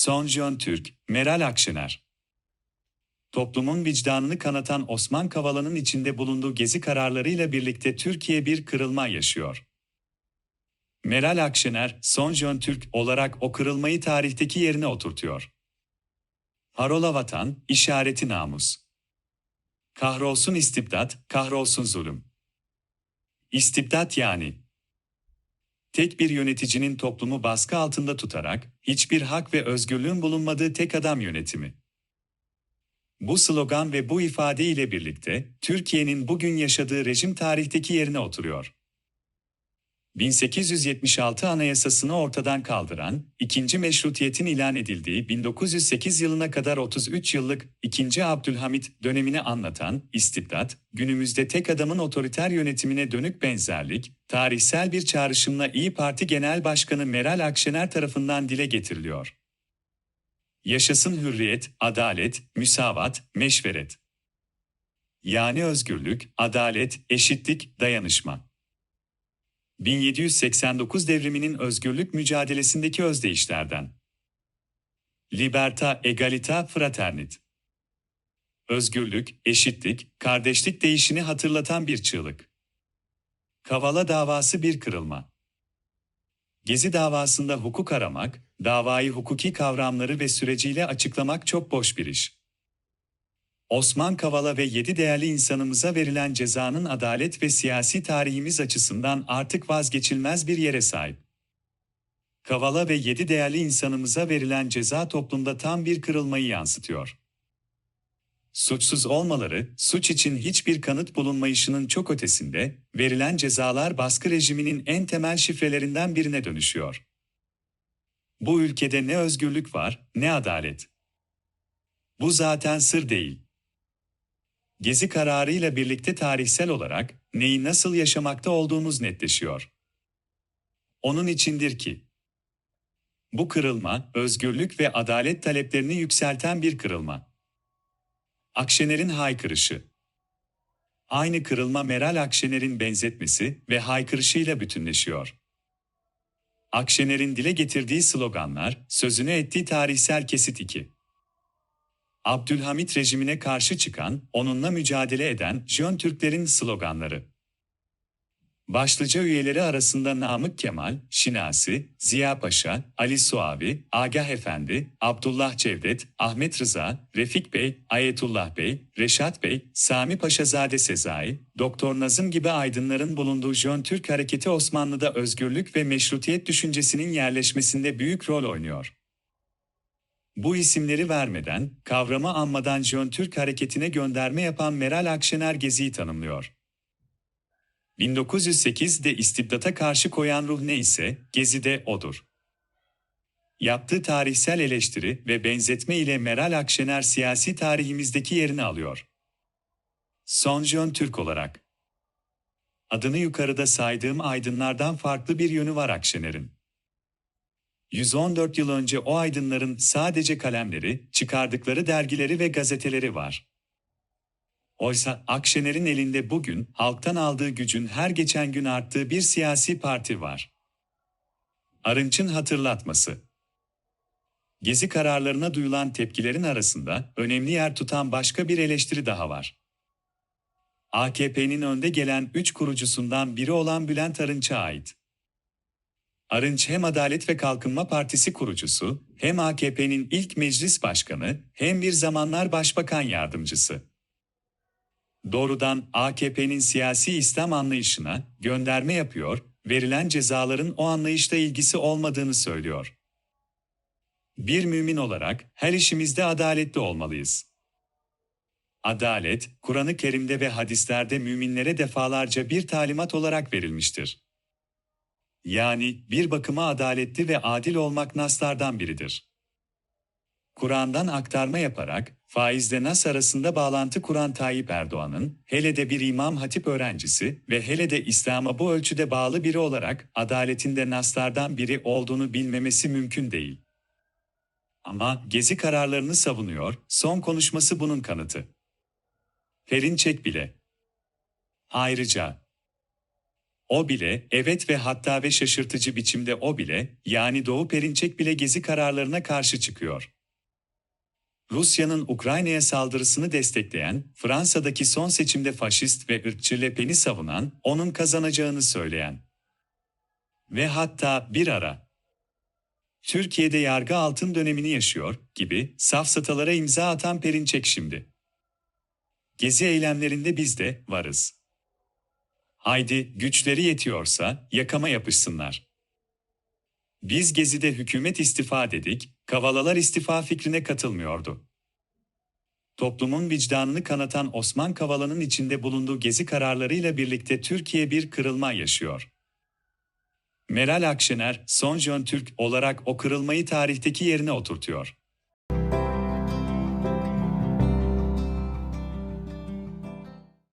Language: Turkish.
Son Türk, Meral Akşener. Toplumun vicdanını kanatan Osman Kavala'nın içinde bulunduğu gezi kararlarıyla birlikte Türkiye bir kırılma yaşıyor. Meral Akşener, Son Türk olarak o kırılmayı tarihteki yerine oturtuyor. Parola vatan, işareti namus. Kahrolsun istibdat, kahrolsun zulüm. İstibdat yani tek bir yöneticinin toplumu baskı altında tutarak hiçbir hak ve özgürlüğün bulunmadığı tek adam yönetimi. Bu slogan ve bu ifade ile birlikte Türkiye'nin bugün yaşadığı rejim tarihteki yerine oturuyor. 1876 Anayasasını ortadan kaldıran, ikinci meşrutiyetin ilan edildiği 1908 yılına kadar 33 yıllık 2. Abdülhamit dönemini anlatan istibdat, günümüzde tek adamın otoriter yönetimine dönük benzerlik, tarihsel bir çağrışımla İyi Parti Genel Başkanı Meral Akşener tarafından dile getiriliyor. Yaşasın hürriyet, adalet, müsavat, meşveret. Yani özgürlük, adalet, eşitlik, dayanışma. 1789 devriminin özgürlük mücadelesindeki özdeyişlerden. Liberta, egalita, fraternit. Özgürlük, eşitlik, kardeşlik değişini hatırlatan bir çığlık. Kavala davası bir kırılma. Gezi davasında hukuk aramak, davayı hukuki kavramları ve süreciyle açıklamak çok boş bir iş. Osman Kavala ve yedi değerli insanımıza verilen cezanın adalet ve siyasi tarihimiz açısından artık vazgeçilmez bir yere sahip. Kavala ve yedi değerli insanımıza verilen ceza toplumda tam bir kırılmayı yansıtıyor. Suçsuz olmaları, suç için hiçbir kanıt bulunmayışının çok ötesinde, verilen cezalar baskı rejiminin en temel şifrelerinden birine dönüşüyor. Bu ülkede ne özgürlük var, ne adalet. Bu zaten sır değil. Gezi kararıyla birlikte tarihsel olarak neyi nasıl yaşamakta olduğumuz netleşiyor. Onun içindir ki bu kırılma, özgürlük ve adalet taleplerini yükselten bir kırılma. Akşener'in haykırışı. Aynı kırılma Meral Akşener'in benzetmesi ve haykırışıyla bütünleşiyor. Akşener'in dile getirdiği sloganlar, sözünü ettiği tarihsel kesit 2. Abdülhamit rejimine karşı çıkan, onunla mücadele eden Jön Türklerin sloganları. Başlıca üyeleri arasında Namık Kemal, Şinasi, Ziya Paşa, Ali Suavi, Agah Efendi, Abdullah Cevdet, Ahmet Rıza, Refik Bey, Ayetullah Bey, Reşat Bey, Sami Paşazade Sezai, Doktor Nazım gibi aydınların bulunduğu Jön Türk hareketi Osmanlı'da özgürlük ve meşrutiyet düşüncesinin yerleşmesinde büyük rol oynuyor. Bu isimleri vermeden, kavramı anmadan Jön Türk hareketine gönderme yapan Meral Akşener Gezi'yi tanımlıyor. 1908'de istibdata karşı koyan ruh ne ise, Gezi de odur. Yaptığı tarihsel eleştiri ve benzetme ile Meral Akşener siyasi tarihimizdeki yerini alıyor. Son Jön Türk olarak. Adını yukarıda saydığım aydınlardan farklı bir yönü var Akşener'in. 114 yıl önce o aydınların sadece kalemleri, çıkardıkları dergileri ve gazeteleri var. Oysa Akşener'in elinde bugün halktan aldığı gücün her geçen gün arttığı bir siyasi parti var. Arınç'ın hatırlatması. Gezi kararlarına duyulan tepkilerin arasında önemli yer tutan başka bir eleştiri daha var. AKP'nin önde gelen üç kurucusundan biri olan Bülent Arınç'a ait. Arınç hem Adalet ve Kalkınma Partisi kurucusu, hem AKP'nin ilk meclis başkanı, hem bir zamanlar başbakan yardımcısı. Doğrudan AKP'nin siyasi İslam anlayışına gönderme yapıyor, verilen cezaların o anlayışla ilgisi olmadığını söylüyor. Bir mümin olarak her işimizde adaletli olmalıyız. Adalet, Kur'an-ı Kerim'de ve hadislerde müminlere defalarca bir talimat olarak verilmiştir. Yani bir bakıma adaletli ve adil olmak naslardan biridir. Kur'an'dan aktarma yaparak faizle nas arasında bağlantı kuran Tayyip Erdoğan'ın hele de bir İmam Hatip öğrencisi ve hele de İslam'a bu ölçüde bağlı biri olarak adaletinde naslardan biri olduğunu bilmemesi mümkün değil. Ama gezi kararlarını savunuyor, son konuşması bunun kanıtı. Perinçek bile. Ayrıca O bile, evet ve hatta ve şaşırtıcı biçimde o bile, yani Doğu Perinçek bile gezi kararlarına karşı çıkıyor. Rusya'nın Ukrayna'ya saldırısını destekleyen, Fransa'daki son seçimde faşist ve ırkçı Le Pen'i savunan, onun kazanacağını söyleyen. Ve hatta bir ara, Türkiye'de yargı altın dönemini yaşıyor gibi safsatalara imza atan Perinçek şimdi. Gezi eylemlerinde biz de varız. Haydi güçleri yetiyorsa yakama yapışsınlar. Biz Gezi'de hükümet istifa dedik, Kavalalar istifa fikrine katılmıyordu. Toplumun vicdanını kanatan Osman Kavala'nın içinde bulunduğu gezi kararlarıyla birlikte Türkiye bir kırılma yaşıyor. Meral Akşener, son Jön Türk olarak o kırılmayı tarihteki yerine oturtuyor.